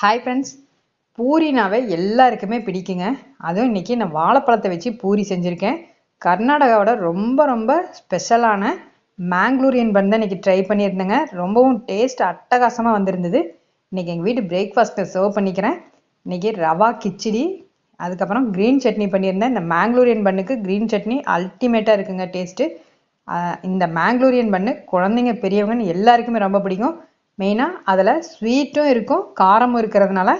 Hi friends பூரினாவே எல்லாருக்குமே பிடிக்குங்க. அதுவும் இன்றைக்கி நான் வாழைப்பழத்தை வச்சு பூரி செஞ்சுருக்கேன். கர்நாடகாவோட ரொம்ப ரொம்ப ஸ்பெஷலான மேங்களூரியன் பன் தான் இன்றைக்கி ட்ரை பண்ணியிருந்தேங்க. ரொம்பவும் டேஸ்ட் அட்டகாசமாக வந்திருந்தது. இன்றைக்கி எங்கள் வீட்டு பிரேக்ஃபாஸ்ட்டை சர்வ் பண்ணிக்கிறேன். இன்றைக்கி ரவா கிச்சடி அதுக்கப்புறம் க்ரீன் சட்னி பண்ணியிருந்தேன். இந்த மேங்களூரியன் பண்ணுக்கு க்ரீன் சட்னி அல்டிமேட்டாக இருக்குங்க டேஸ்ட்டு இந்த மேங்களூரியன் பண்ணு குழந்தைங்க பெரியவங்கன்னு எல்லாருக்குமே ரொம்ப பிடிக்கும். மெயினாக அதில் ஸ்வீட்டும் இருக்கும் காரமும் இருக்கிறதுனால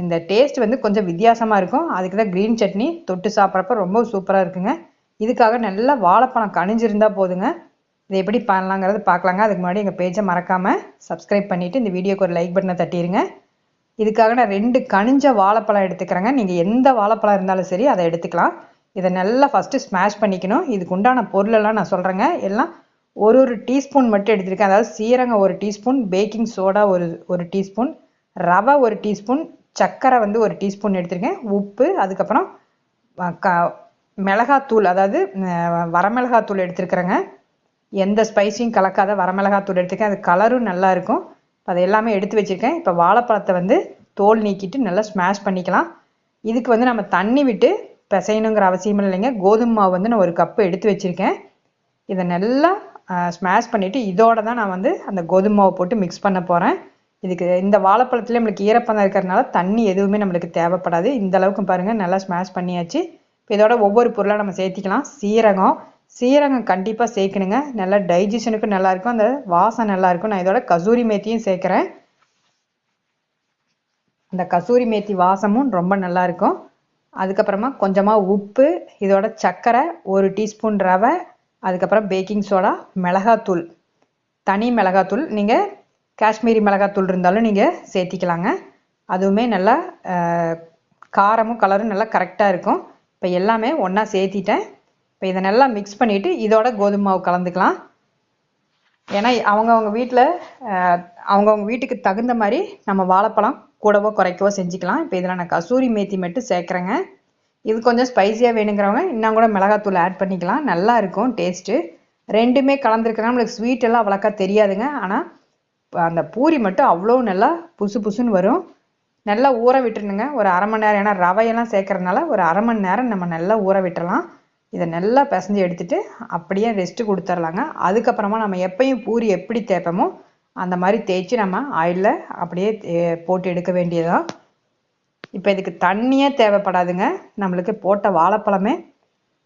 இந்த டேஸ்ட் வந்து கொஞ்சம் வித்தியாசமாக இருக்கும். அதுக்கு தான் க்ரீன் சட்னி தொட்டு சாப்பிட்றப்ப ரொம்ப சூப்பராக இருக்குங்க. இதுக்காக நல்லா வாழைப்பழம் கனிஞ்சிருந்தா போதுங்க. இதை எப்படி பண்ணலாங்கிறது பார்க்கலாங்க. அதுக்கு முன்னாடி எங்கள் பேஜை மறக்காமல் சப்ஸ்கிரைப் பண்ணிவிட்டு இந்த வீடியோக்கு ஒரு லைக் பட்டனை தட்டிடுங்க இதுக்காக நான் ரெண்டு கனிஞ்ச வாழைப்பழம் எடுத்துக்கிறேங்க. நீங்கள் எந்த வாழைப்பழம் இருந்தாலும் சரி அதை எடுத்துக்கலாம். இதை நல்லா ஃபஸ்ட்டு ஸ்மாஷ் பண்ணிக்கணும். இதுக்கு உண்டான பொருளெல்லாம் நான் சொல்கிறேங்க எல்லாம் ஒரு ஒரு டீஸ்பூன் மட்டும் எடுத்திருக்கேன். அதாவது சீரகம் ஒரு டீஸ்பூன் பேக்கிங் சோடா ஒரு ஒரு டீஸ்பூன் ரவை ஒரு டீஸ்பூன் சர்க்கரை வந்து ஒரு டீஸ்பூன் எடுத்திருக்கேன். உப்பு அதுக்கப்புறம் க மிளகாத்தூள் அதாவது வரமிளகாத்தூள் எடுத்துருக்குறேங்க. எந்த ஸ்பைஸையும் கலக்காத வரமிளகாத்தூள் எடுத்துருக்கேன். அது கலரும் நல்லா இருக்கும். அதை எல்லாமே எடுத்து வச்சுருக்கேன். இப்போ வாழைப்பழத்தை வந்து தோல் நீக்கிட்டு நல்லா ஸ்மாஷ் பண்ணிக்கலாம். இதுக்கு வந்து நம்ம தண்ணி விட்டு பிசையணுங்கிற அவசியம் இல்லைங்க கோதுமை மாவு வந்து நான் ஒரு கப்பு எடுத்து வச்சுருக்கேன். இதை நல்லா ஸ்மாஷ் பண்ணிவிட்டு இதோட தான் நான் வந்து அந்த கோதுமை போட்டு மிக்ஸ் பண்ண போகிறேன் இதுக்கு இந்த வாழைப்பழத்துல நம்மளுக்கு ஈரப்பதம் இருக்கிறதுனால தண்ணி எதுவுமே நம்மளுக்கு தேவைப்படாது. இந்த அளவுக்கு பாருங்கள் நல்லா ஸ்மாஷ் பண்ணியாச்சு. இப்போ இதோட ஒவ்வொரு பொருளாக நம்ம சேர்த்திக்கலாம். சீரகம். சீரகம் கண்டிப்பாக சேர்க்கணுங்க. நல்லா டைஜஷனுக்கும் நல்லாயிருக்கும் அந்த வாசம் நல்லாயிருக்கும் நான் இதோட கசூரி மேத்தியும் சேர்க்குறேன். அந்த கசூரி மேத்தி வாசமும் ரொம்ப நல்லாயிருக்கும் அதுக்கப்புறமா கொஞ்சமாக உப்பு இதோட சர்க்கரை ஒரு டீஸ்பூன் ரவை அதுக்கப்புறம் பேக்கிங் சோடா மிளகாத்தூள். தனி மிளகாத்தூள். நீங்கள் காஷ்மீரி மிளகாத்தூள் இருந்தாலும் நீங்கள் சேர்த்திக்கலாங்க. அதுவுமே நல்லா காரமும் கலரும் நல்லா கரெக்டாக இருக்கும். இப்போ எல்லாமே ஒன்றா சேர்த்திட்டேன். இப்போ இதை நல்லா மிக்ஸ் பண்ணிவிட்டு இதோட கோதுமை மாவு கலந்துக்கலாம். ஏன்னா அவங்கவுங்க வீட்டில் அவங்கவுங்க வீட்டுக்கு தகுந்த மாதிரி நம்ம வாழைப்பழம் கூடவோ குறைக்கவோ செஞ்சுக்கலாம். இப்போ இதில் நான் கசூரி மேத்தி மட்டும் சேர்க்குறேங்க. இது கொஞ்சம் ஸ்பைஸியாக வேணுங்கிறவங்க இன்னும் கூட மிளகாத்தூள் ஆட் பண்ணிக்கலாம். நல்லா இருக்கும் டேஸ்ட்டு ரெண்டுமே கலந்துருக்கனால நம்மளுக்கு ஸ்வீட் எல்லாம் அவ்வளோக்கா தெரியாதுங்க. ஆனால் அந்த பூரி மட்டும் அவ்வளோ நல்லா புசு புசுன்னு வரும். நல்லா ஊற விட்டுருணுங்க. ஒரு அரை மணி நேரம் ஏன்னா ரவையெல்லாம் சேர்க்கறதுனால ஒரு அரை மணி நேரம் நம்ம நல்லா ஊற விட்டுறலாம். இதை நல்லா பிசைஞ்சு எடுத்துட்டு அப்படியே ரெஸ்ட்டு கொடுத்துர்லாங்க. அதுக்கப்புறமா நம்ம எப்பயும் பூரி எப்படி தேய்ப்போமோ அந்த மாதிரி தேய்ச்சி நம்ம ஆயிலில் அப்படியே போட்டு எடுக்க வேண்டியதான் இப்போ இதுக்கு தண்ணியே தேவைப்படாதுங்க. நம்மளுக்கு போட்ட வாழைப்பழமே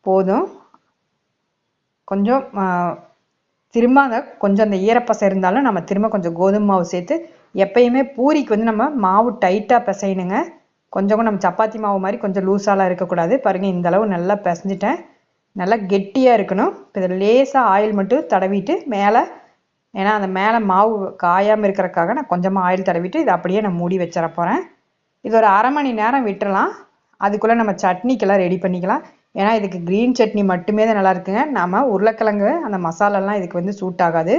போதும். கொஞ்சம் திரும்ப அந்த கொஞ்சம் அந்த ஈரப்பசை இருந்தாலும் நம்ம திரும்ப கொஞ்சம் கோதுமை மாவு சேர்த்து எப்பயுமே பூரிக்கு வந்து நம்ம மாவு டைட்டாக பிசையணுங்க. கொஞ்சம் நம்ம சப்பாத்தி மாவு மாதிரி கொஞ்சம் லூஸாலாம் இருக்கக்கூடாது. பாருங்கள் இந்த அளவு நல்லா பிசைஞ்சிட்டேன். நல்லா கெட்டியாக இருக்கணும். இப்போ இதில் லேசாக ஆயில் மட்டும் தடவிட்டு மேலே ஏன்னா அந்த மேலே மாவு காயாமல் இருக்கிறக்காக நான் கொஞ்சமாக ஆயில் தடவிட்டு இதை அப்படியே நான் மூடி வச்சிட போகிறேன் இது ஒரு அரை மணி நேரம் விட்டுறலாம். அதுக்குள்ளே நம்ம சட்னிக்கெல்லாம் ரெடி பண்ணிக்கலாம். ஏன்னா இதுக்கு க்ரீன் சட்னி மட்டுமே தான் நல்லா இருக்குங்க. நம்ம உருளைக்கிழங்கு அந்த மசாலாலாம் இதுக்கு வந்து சூட் ஆகாது.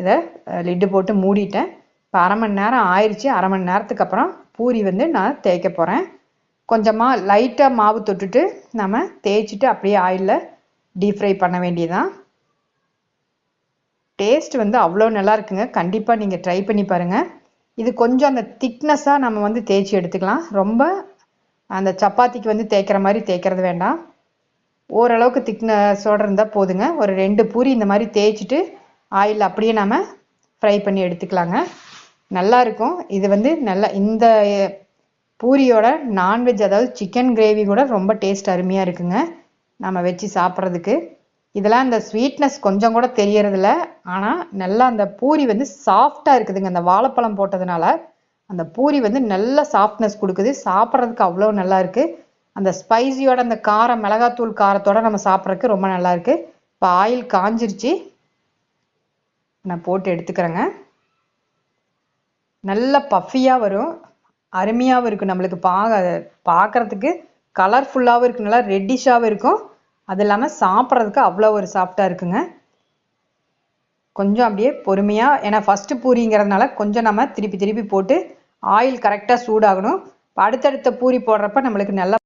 இதை லிட்டு போட்டு மூடிட்டேன். இப்போ அரை மணி நேரம் ஆயிடுச்சு அரை மணி நேரத்துக்கு அப்புறம் பூரி வந்து நான் தேய்க்க போகிறேன் கொஞ்சமாக லைட்டாக மாவு தொட்டுட்டு நம்ம தேய்ச்சிட்டு அப்படியே ஆயிலில் டீப் ஃப்ரை பண்ண வேண்டியதுதான். டேஸ்ட் வந்து அவ்வளோ நல்லா இருக்குங்க. கண்டிப்பாக நீங்கள் ட்ரை பண்ணி பாருங்கள் இது கொஞ்சம் அந்த திக்னஸாக நம்ம வந்து தேய்ச்சி எடுத்துக்கலாம். ரொம்ப அந்த சப்பாத்திக்கு வந்து தேய்க்கிற மாதிரி தேய்க்கிறது வேண்டாம். ஓரளவுக்கு திக்னஸோடு இருந்தால் போதுங்க. ஒரு ரெண்டு பூரி இந்த மாதிரி தேய்ச்சிட்டு ஆயில் அப்படியே நம்ம ஃப்ரை பண்ணி எடுத்துக்கலாங்க. நல்லா இருக்கும். இது வந்து நல்லா இந்த பூரியோட நான்வெஜ் அதாவது சிக்கன் கிரேவி கூட ரொம்ப டேஸ்ட் அருமையாக இருக்குங்க. நம்ம வச்சு சாப்பிட்றதுக்கு. இதெல்லாம் அந்த ஸ்வீட்னஸ் கொஞ்சம் கூட தெரியறதில்ல. ஆனால் நல்லா அந்த பூரி வந்து சாஃப்டாக இருக்குதுங்க. அந்த வாழைப்பழம் போட்டதுனால அந்த பூரி வந்து நல்ல சாஃப்ட்னஸ் கொடுக்குது. சாப்பிட்றதுக்கு அவ்வளோ நல்லா இருக்குது அந்த ஸ்பைசியோட அந்த காரம் மிளகாத்தூள் காரத்தோட நம்ம சாப்பிட்றதுக்கு ரொம்ப நல்லா இருக்கு. இப்போ ஆயில் காஞ்சிருச்சு. நான் போட்டு எடுத்துக்கிறேங்க. நல்ல பஃபியாக வரும். அருமையாகவும் இருக்கும் நம்மளுக்கு பா பார்க்குறதுக்கு கலர்ஃபுல்லாகவும் இருக்கும். நல்லா ரெட்டிஷாகவும் இருக்கும். அது இல்லாமல் சாப்பிட்றதுக்கு அவ்வளோ ஒரு சாஃப்டாக இருக்குங்க. கொஞ்சம் அப்படியே பொறுமையாக ஏன்னா ஃபஸ்ட்டு பூரிங்கிறதுனால கொஞ்சம் நம்ம திருப்பி திருப்பி போட்டு ஆயில் கரெக்டாக சூடாகணும். அடுத்தடுத்த பூரி போடுறப்ப நம்மளுக்கு நல்லா